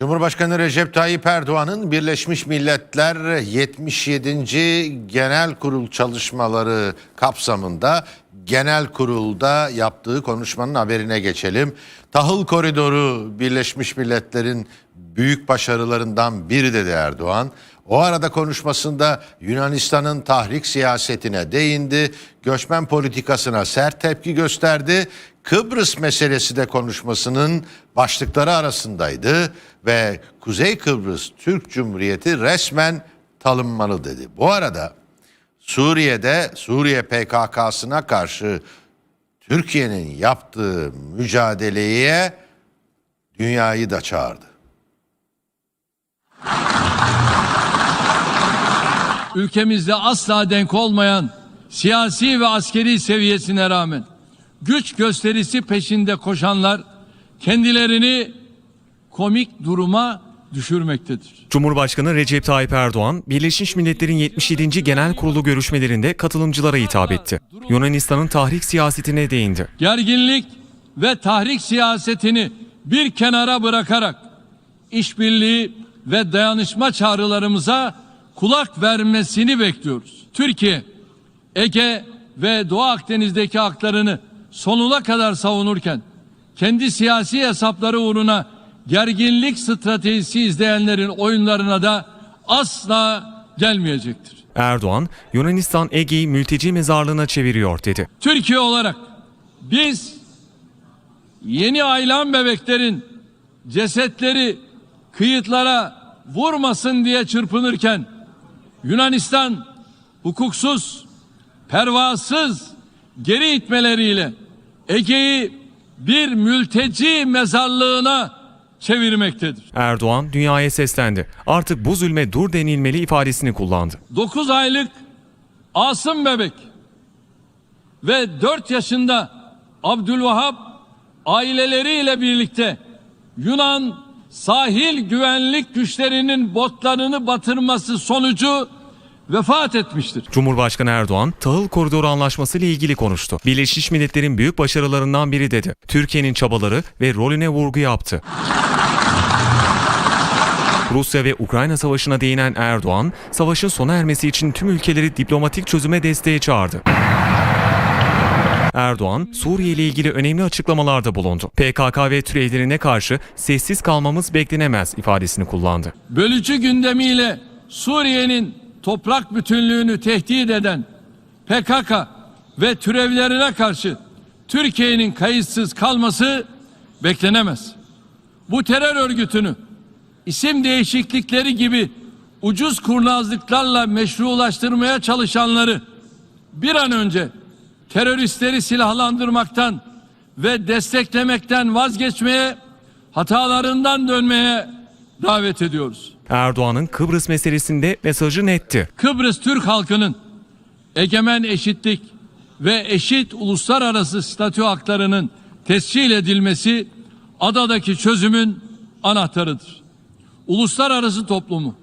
Cumhurbaşkanı Recep Tayyip Erdoğan'ın Birleşmiş Milletler 77. Genel Kurul çalışmaları kapsamında genel kurulda yaptığı konuşmanın haberine geçelim. Tahıl koridoru Birleşmiş Milletler'in büyük başarılarından biri dedi Erdoğan. O arada konuşmasında Yunanistan'ın tahrik siyasetine değindi, göçmen politikasına sert tepki gösterdi. Kıbrıs meselesi de konuşmasının başlıkları arasındaydı ve Kuzey Kıbrıs Türk Cumhuriyeti resmen tanınmalı dedi. Bu arada Suriye'de Suriye PKK'sına karşı Türkiye'nin yaptığı mücadeleye dünyayı da çağırdı. ülkemizde asla denk olmayan siyasi ve askeri seviyesine rağmen güç gösterisi peşinde koşanlar kendilerini komik duruma düşürmektedir. Cumhurbaşkanı Recep Tayyip Erdoğan, Birleşmiş Milletler'in 77. Genel Kurulu görüşmelerinde katılımcılara hitap etti. Yunanistan'ın tahrik siyasetine değindi. Gerginlik ve tahrik siyasetini bir kenara bırakarak işbirliği ve dayanışma çağrılarımıza kulak vermesini bekliyoruz. Türkiye, Ege ve Doğu Akdeniz'deki haklarını sonuna kadar savunurken kendi siyasi hesapları uğruna gerginlik stratejisi izleyenlerin oyunlarına da asla gelmeyecektir. Erdoğan, Yunanistan Ege'yi mülteci mezarlığına çeviriyor dedi. Türkiye olarak biz yeni aylan bebeklerin cesetleri kıyıtlara vurmasın diye çırpınırken Yunanistan hukuksuz, pervasız geri itmeleriyle Ege'yi bir mülteci mezarlığına çevirmektedir. Erdoğan dünyaya seslendi. Artık bu zulme dur denilmeli ifadesini kullandı. 9 aylık Asım bebek ve 4 yaşında Abdülvahap aileleriyle birlikte Yunan sahil güvenlik güçlerinin botlarını batırması sonucu vefat etmiştir. Cumhurbaşkanı Erdoğan, tahıl koridoru anlaşması ile ilgili konuştu. Birleşmiş Milletler'in büyük başarılarından biri dedi. Türkiye'nin çabaları ve rolüne vurgu yaptı. Rusya ve Ukrayna savaşına değinen Erdoğan, savaşın sona ermesi için tüm ülkeleri diplomatik çözüme desteğe çağırdı. Erdoğan, Suriye ile ilgili önemli açıklamalarda bulundu. PKK ve türevlerine karşı sessiz kalmamız beklenemez ifadesini kullandı. Bölücü gündemiyle Suriye'nin toprak bütünlüğünü tehdit eden PKK ve türevlerine karşı Türkiye'nin kayıtsız kalması beklenemez. Bu terör örgütünü isim değişiklikleri gibi ucuz kurnazlıklarla meşrulaştırmaya çalışanları bir an önce teröristleri silahlandırmaktan ve desteklemekten vazgeçmeye, hatalarından dönmeye davet ediyoruz. Erdoğan'ın Kıbrıs meselesinde mesajı netti. Kıbrıs Türk halkının egemen eşitlik ve eşit uluslararası statü haklarının tescil edilmesi adadaki çözümün anahtarıdır. Uluslararası toplumu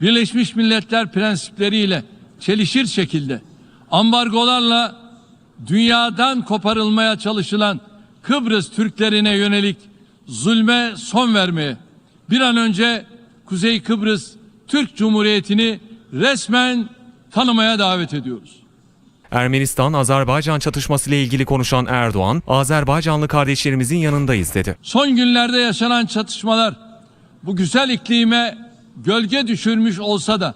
Birleşmiş Milletler prensipleriyle çelişir şekilde ambargolarla dünyadan koparılmaya çalışılan Kıbrıs Türklerine yönelik zulme son vermeye bir an önce Kuzey Kıbrıs Türk Cumhuriyeti'ni resmen tanımaya davet ediyoruz. Ermenistan-Azerbaycan çatışması ile ilgili konuşan Erdoğan, Azerbaycanlı kardeşlerimizin yanındayız dedi. Son günlerde yaşanan çatışmalar bu güzel iklime gölge düşürmüş olsa da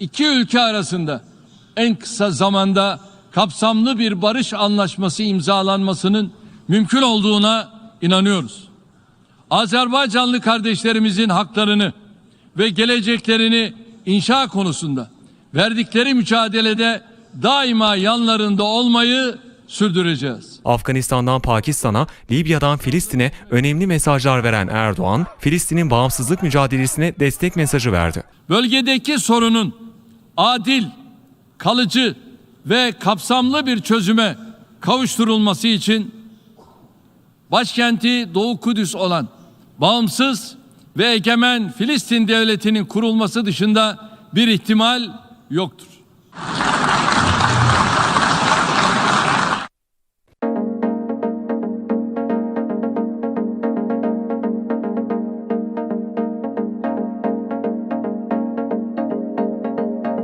iki ülke arasında en kısa zamanda kapsamlı bir barış anlaşması imzalanmasının mümkün olduğuna inanıyoruz. Azerbaycanlı kardeşlerimizin haklarını ve geleceklerini inşa konusunda verdikleri mücadelede daima yanlarında olmayı sürdüreceğiz. Afganistan'dan Pakistan'a, Libya'dan Filistin'e önemli mesajlar veren Erdoğan, Filistin'in bağımsızlık mücadelesine destek mesajı verdi. bölgedeki sorunun adil, kalıcı ve kapsamlı bir çözüme kavuşturulması için başkenti Doğu Kudüs olan bağımsız ve egemen Filistin devletinin kurulması dışında bir ihtimal yoktur.